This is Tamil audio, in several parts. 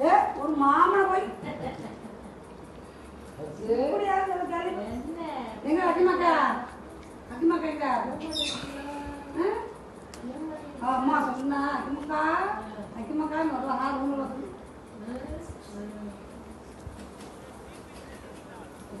ஏ ஒரு மாமனை போய் எப்படியாவது ஒரு கேள்வி எங்க அக்கிமாக்கா அக்கிமாக்கா எங்க ஆ? அம்மா சொன்னா அக்கிமக்கா அக்கிமக்கா ஒரு ஆறு ரூம்ல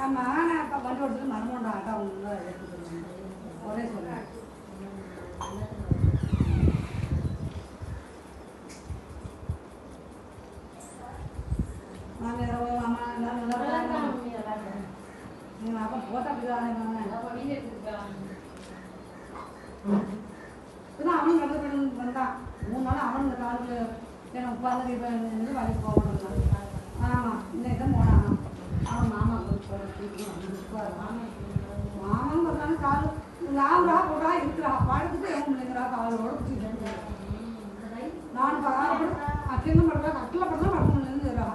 ஆமாம் அதுடா இந்த ஆமா ஆமா வண்டி ஓட்டுறது மரமோண்டா ஆட்டா ஒன்று ஒரே சொல்கிறேன் நாங்கள் இரவு எல்லாரும் நல்லா இருக்காங்க. நீங்க அப்பா போட்டா அப்படிதான் இப்பதான் அவன் கடந்து போயிட்டு வந்தான். மூணு நாள் அவனும் இந்த காலுக்கு எனக்கு உட்காந்து இப்போ போகணும் ஆமாம் இந்த இடம் போனான். அவன் மாமா மாமன் பார்த்தாலும் கால் லாவுரா போடா இருக்கிறா படுத்துட்டு எவன் பிள்ளைங்கிறா காலோட பிடிச்சிட்டு நான் அக்கின்னு படுறா கட்டில படுறா படுக்கணும் நின்றுறா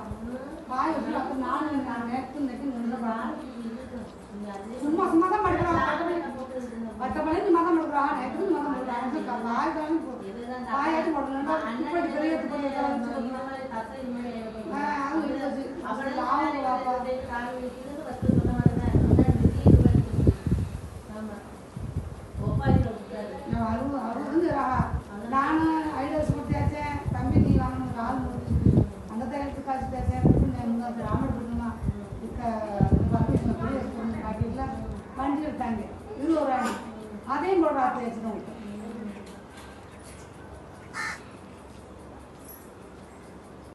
வாய் வச்சு பத்து நான் நேற்று நெட்டு நின்று சும்மா சும்மா தான் சும்மா தான் படுக்கிறா நேற்று சும்மா தான் படுக்கிறான் வாய் தான் வாயாட்டு இப்படி பெரிய அது இருந்துச்சு எடுத்தாங்க. போய் காட்டிட்டுல அதையும் போடுறா தேய்ச்சிடும்